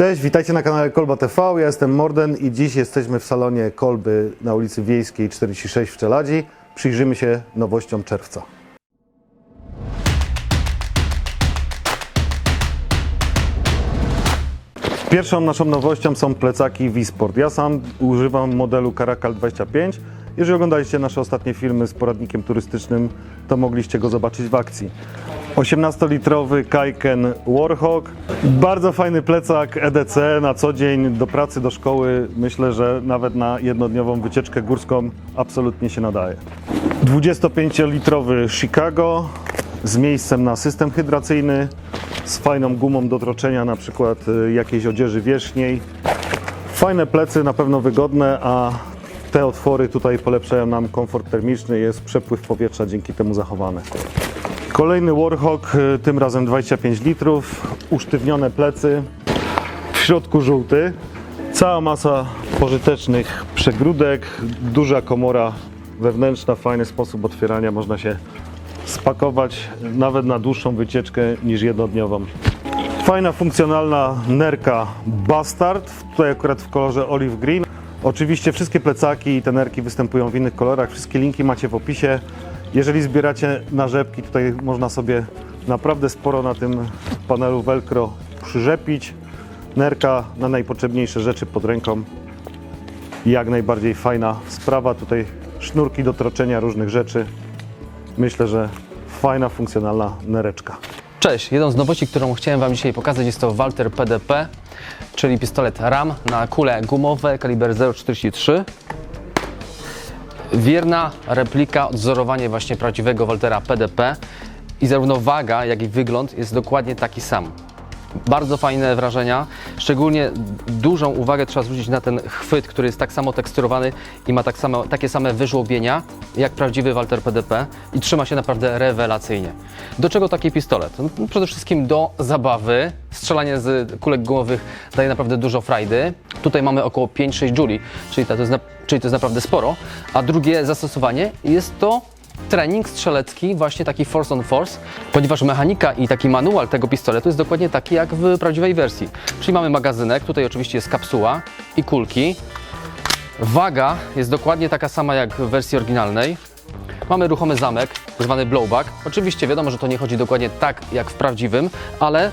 Cześć, witajcie na kanale Kolba TV. Ja jestem Morden i dziś jesteśmy w salonie Kolby na ulicy Wiejskiej 46 w Czeladzi. Przyjrzymy się nowościom czerwca. Pierwszą naszą nowością są plecaki Wisport. Ja sam używam modelu Caracal 25. Jeżeli oglądaliście nasze ostatnie filmy z poradnikiem turystycznym, to mogliście go zobaczyć w akcji. 18-litrowy Kaiken Warhawk. Bardzo fajny plecak EDC na co dzień do pracy, do szkoły. Myślę, że nawet na jednodniową wycieczkę górską absolutnie się nadaje. 25-litrowy Chicago z miejscem na system hydracyjny, z fajną gumą do troczenia na przykład y, jakiejś odzieży wierzchniej. Fajne plecy, na pewno wygodne, a te otwory tutaj polepszają nam komfort termiczny, jest przepływ powietrza dzięki temu zachowany. Kolejny Warhawk, y, tym razem 25 litrów, usztywnione plecy, w środku żółty, cała masa pożytecznych przegródek, duża komora wewnętrzna, fajny sposób otwierania, można się spakować nawet na dłuższą wycieczkę niż jednodniową. Fajna, funkcjonalna nerka Bastard, tutaj akurat w kolorze olive green. Oczywiście wszystkie plecaki i te nerki występują w innych kolorach, wszystkie linki macie w opisie. Jeżeli zbieracie narzepki, tutaj można sobie naprawdę sporo na tym panelu Velcro przyrzepić. Nerka na najpotrzebniejsze rzeczy pod ręką. Jak najbardziej fajna sprawa. Tutaj sznurki do troczenia różnych rzeczy. Myślę, że fajna, funkcjonalna nereczka. Cześć, jedną z nowości, którą chciałem Wam dzisiaj pokazać jest to Walter PDP, czyli pistolet RAM na kule gumowe kaliber 0,43. Wierna replika, odzorowanie właśnie prawdziwego Waltera PDP i zarówno waga, jak i wygląd jest dokładnie taki sam. Bardzo fajne wrażenia, szczególnie dużą uwagę trzeba zwrócić na ten chwyt, który jest tak samo teksturowany i ma tak samo, takie same wyżłobienia jak prawdziwy Walter PDP i trzyma się naprawdę rewelacyjnie. Do czego taki pistolet? No, przede wszystkim do zabawy. Strzelanie z kulek gumowych daje naprawdę dużo frajdy. Tutaj mamy około 5-6 juli, czyli czyli to jest naprawdę sporo. A drugie zastosowanie jest to trening strzelecki, właśnie taki force on force, ponieważ mechanika i taki manual tego pistoletu jest dokładnie taki jak w prawdziwej wersji. Czyli mamy magazynek, tutaj oczywiście jest kapsuła i kulki. Waga jest dokładnie taka sama jak w wersji oryginalnej. Mamy ruchomy zamek, zwany blowback. Oczywiście wiadomo, że to nie chodzi dokładnie tak jak w prawdziwym, ale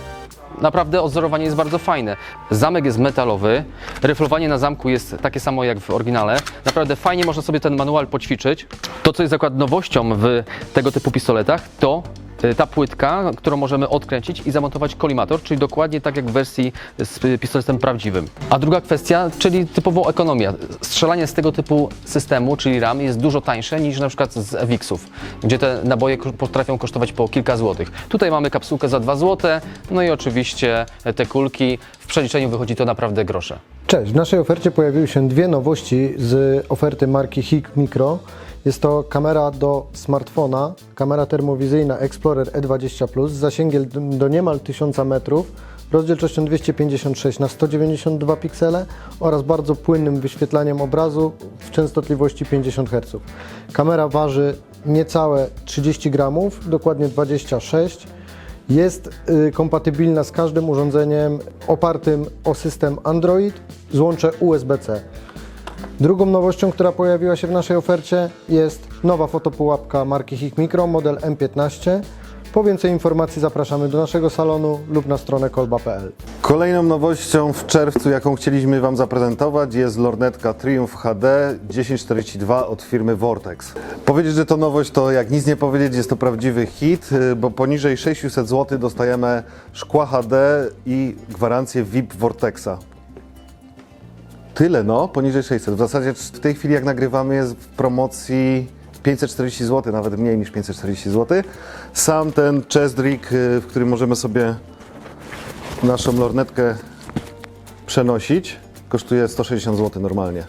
naprawdę odzorowanie jest bardzo fajne. Zamek jest metalowy, ryflowanie na zamku jest takie samo jak w oryginale. Naprawdę fajnie można sobie ten manual poćwiczyć. To, co jest akurat nowością w tego typu pistoletach, to ta płytka, którą możemy odkręcić i zamontować kolimator, czyli dokładnie tak jak w wersji z pistoletem prawdziwym. A druga kwestia, czyli typowo ekonomia. Strzelanie z tego typu systemu, czyli RAM, jest dużo tańsze niż na przykład z FX-ów, gdzie te naboje potrafią kosztować po kilka złotych. Tutaj mamy kapsułkę za 2 złote, no i oczywiście te kulki. W przeliczeniu wychodzi to naprawdę grosze. Cześć, w naszej ofercie pojawiły się dwie nowości z oferty marki HIK Micro. Jest to kamera do smartfona, kamera termowizyjna Explorer E20 z zasięgiem do niemal 1000 metrów, rozdzielczością 256 na 192 piksele oraz bardzo płynnym wyświetlaniem obrazu w częstotliwości 50 Hz. Kamera waży niecałe 30 gramów, dokładnie 26 jest y, kompatybilna z każdym urządzeniem opartym o system Android z łącze USB-C. Drugą nowością, która pojawiła się w naszej ofercie jest nowa fotopułapka marki HIK Micro, model M15. Po więcej informacji zapraszamy do naszego salonu lub na stronę kolba.pl. Kolejną nowością w czerwcu, jaką chcieliśmy Wam zaprezentować, jest lornetka Triumph HD 1042 od firmy Vortex. Powiedzieć, że to nowość, to jak nic nie powiedzieć, jest to prawdziwy hit, bo poniżej 600 zł dostajemy szkła HD i gwarancję VIP Vortexa. Tyle no, poniżej 600. W zasadzie w tej chwili jak nagrywamy jest w promocji 540 zł, nawet mniej niż 540 zł. Sam ten chest rig, y, w którym możemy sobie naszą lornetkę przenosić, kosztuje 160 zł normalnie.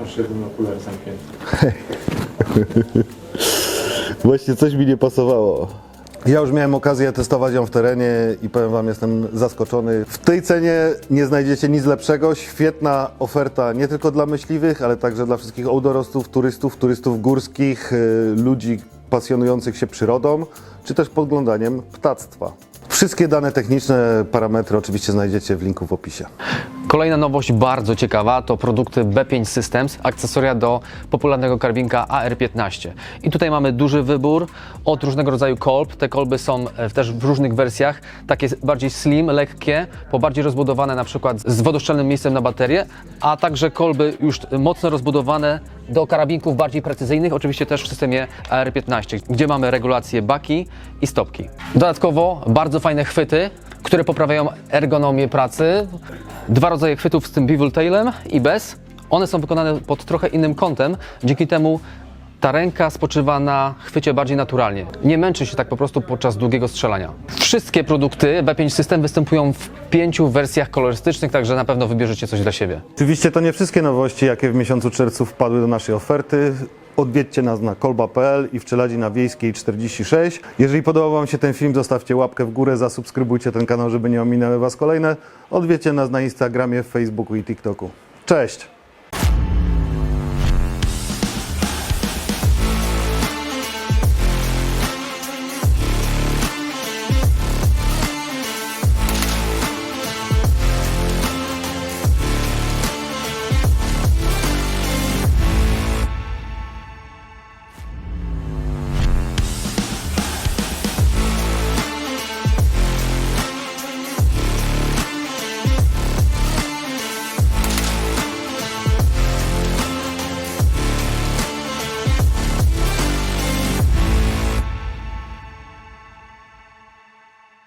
Masz jeden okular zamknięty. Właśnie coś mi nie pasowało. Ja już miałem okazję testować ją w terenie i powiem Wam, jestem zaskoczony. W tej cenie nie znajdziecie nic lepszego. Świetna oferta nie tylko dla myśliwych, ale także dla wszystkich outdoorowców, turystów, turystów górskich, y, ludzi pasjonujących się przyrodą, czy też podglądaniem ptactwa. Wszystkie dane techniczne, parametry oczywiście znajdziecie w linku w opisie. Kolejna nowość bardzo ciekawa to produkty B5 Systems, akcesoria do popularnego karabinka AR-15. I tutaj mamy duży wybór od różnego rodzaju kolb. Te kolby są e, też w różnych wersjach, takie bardziej slim, lekkie, po bardziej rozbudowane na przykład z wodoszczelnym miejscem na baterię, a także kolby już mocno rozbudowane do karabinków bardziej precyzyjnych, oczywiście też w systemie AR-15, gdzie mamy regulację baki i stopki. Dodatkowo bardzo fajne chwyty, które poprawiają ergonomię pracy. Dwa rodzaje chwytów z tym bevel tailem i bez. One są wykonane pod trochę innym kątem, dzięki temu ta ręka spoczywa na chwycie bardziej naturalnie. Nie męczy się tak po prostu podczas długiego strzelania. Wszystkie produkty B5 System występują w pięciu wersjach kolorystycznych, także na pewno wybierzecie coś dla siebie. Oczywiście to nie wszystkie nowości, jakie w miesiącu czerwcu wpadły do naszej oferty. Odwiedźcie nas na kolba.pl i w Czeladzi na Wiejskiej 46. Jeżeli podobał Wam się ten film, zostawcie łapkę w górę, zasubskrybujcie ten kanał, żeby nie ominęły Was kolejne. Odwiedźcie nas na Instagramie, Facebooku i TikToku. Cześć!